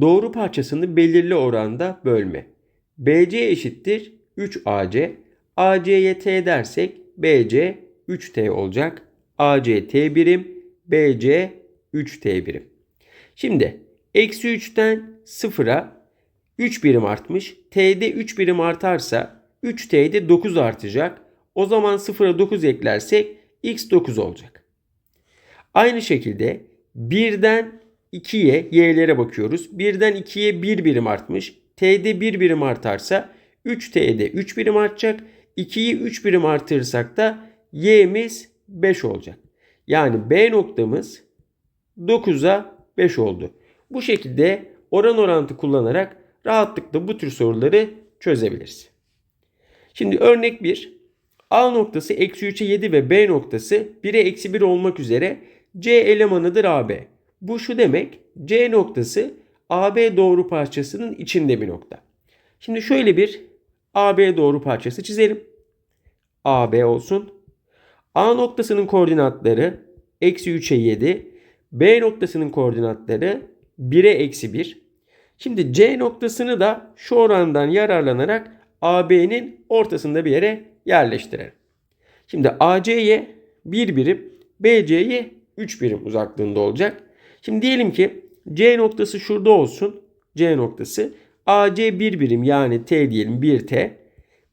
doğru parçasını belirli oranda bölme. BC eşittir 3AC. AC'ye T dersek BC 3T olacak. AC T birim, BC 3T birim. Şimdi eksi 3'ten 0'a 3 birim artmış. T'de 3 birim artarsa 3T'de 9 artacak. O zaman 0'a 9 eklersek x 9 olacak. Aynı şekilde 1'den 2'ye y'lere bakıyoruz. 1'den 2'ye 1 birim artmış. T'de 1 birim artarsa 3T'de 3 birim artacak. 2'yi 3 birim artırırsak da y'miz 5 olacak. Yani B noktamız 9'a 5 oldu. Bu şekilde oran orantı kullanarak rahatlıkla bu tür soruları çözebiliriz. Şimdi örnek 1. A noktası eksi 3'e 7 ve B noktası 1'e eksi 1 olmak üzere C elemanıdır AB. Bu şu demek C noktası AB doğru parçasının içinde bir nokta. Şimdi şöyle bir AB doğru parçası çizelim. AB olsun. A noktasının koordinatları eksi 3'e 7. B noktasının koordinatları 1'e eksi 1. Şimdi C noktasını da şu orandan yararlanarak AB'nin ortasında bir yere yerleştirelim. Şimdi AC'ye 1 birim, BC'ye 3 birim uzaklığında olacak. Şimdi diyelim ki C noktası şurada olsun. C noktası. AC 1 birim yani T diyelim 1T.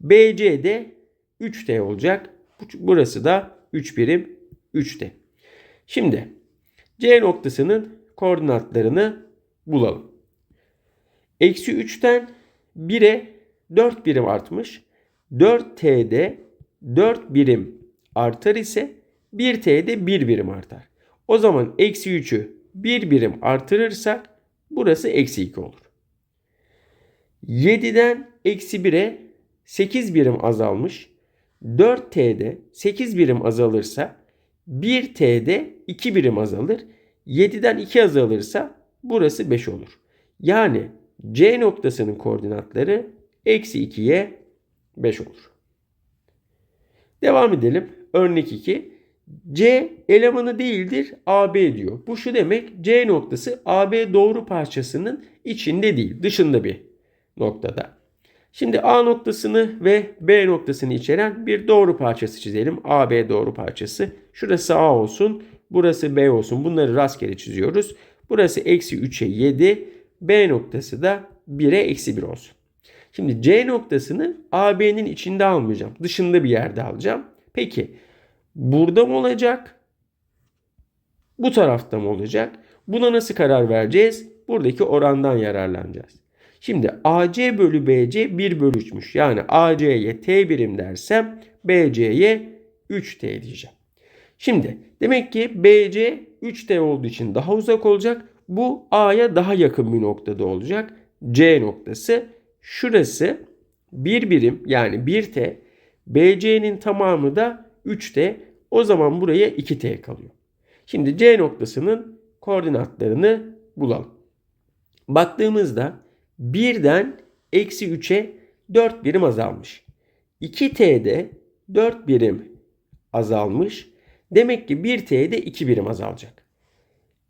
BC de 3T olacak. Burası da 3 birim 3T. Şimdi C noktasının koordinatlarını bulalım. Eksi 3'ten 1'e 4 birim artmış. 4T'de 4 birim artar ise 1T'de 1 birim artar. O zaman eksi 3'ü 1 birim artırırsak burası eksi 2 olur. 7'den eksi 1'e 8 birim azalmış. 4T'de 8 birim azalırsa 1T'de 2 birim azalır. 7'den 2 azalırsa burası 5 olur. Yani C noktasının koordinatları eksi 2'ye 5 olur. Devam edelim. Örnek 2. C elemanı değildir AB diyor. Bu şu demek C noktası AB doğru parçasının içinde değil dışında bir noktada. Şimdi A noktasını ve B noktasını içeren bir doğru parçası çizelim. AB doğru parçası. Şurası A olsun. Burası B olsun. Bunları rastgele çiziyoruz. Burası eksi 3'e 7. B noktası da 1'e eksi 1 olsun. Şimdi C noktasını AB'nin içinde almayacağım. Dışında bir yerde alacağım. Peki burada mı olacak? Bu tarafta mı olacak? Buna nasıl karar vereceğiz? Buradaki orandan yararlanacağız. Şimdi AC bölü BC 1 bölü 3'müş. Yani AC'ye T birim dersem BC'ye 3T diyeceğim. Şimdi demek ki BC 3T olduğu için daha uzak olacak. Bu A'ya daha yakın bir noktada olacak. C noktası. Şurası 1 birim yani 1T. BC'nin tamamı da 3T. O zaman buraya 2T kalıyor. Şimdi C noktasının koordinatlarını bulalım. Baktığımızda 1'den eksi 3'e 4 birim azalmış. 2T'de 4 birim azalmış. Demek ki 1T'de 2 birim azalacak.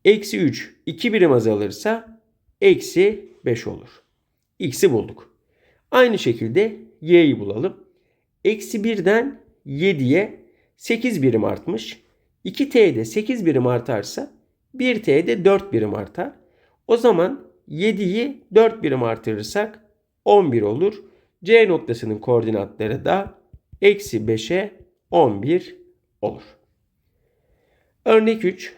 Eksi 3 2 birim azalırsa eksi 5 olur. X'i bulduk. Aynı şekilde Y'yi bulalım. Eksi 1'den 7'ye 8 birim artmış. 2T'de 8 birim artarsa 1T'de 4 birim artar. O zaman 7'yi 4 birim artırırsak 11 olur. C noktasının koordinatları da eksi 5'e 11 olur. Örnek 3.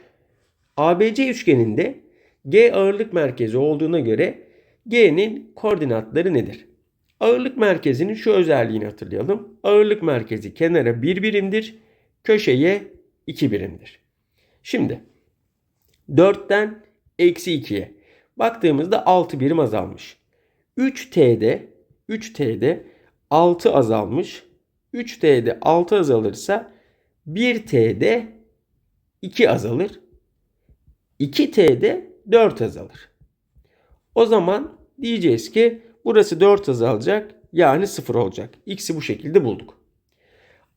ABC üçgeninde G ağırlık merkezi olduğuna göre G'nin koordinatları nedir? Ağırlık merkezinin şu özelliğini hatırlayalım. Ağırlık merkezi kenara 1 birimdir, köşeye 2 birimdir. Şimdi 4'ten eksi 2'ye baktığımızda 6 birim azalmış. 3T'de 3T'de 6 azalmış. 3T'de 6 azalırsa 1T'de 2 azalır. 2T'de 4 azalır. O zaman diyeceğiz ki burası 4 azalacak yani 0 olacak. X'i bu şekilde bulduk.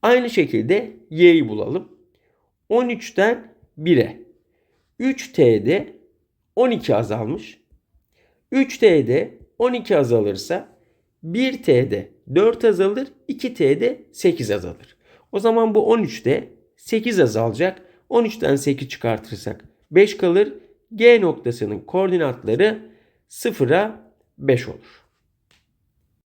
Aynı şekilde Y'yi bulalım. 13'ten 1'e. 3T'de 12 azalmış. 3T'de 12 azalırsa 1T'de 4 azalır, 2T'de 8 azalır. O zaman bu 13'te 8 azalacak. 13'ten 8 çıkartırsak 5 kalır. G noktasının koordinatları 0'a 5 olur.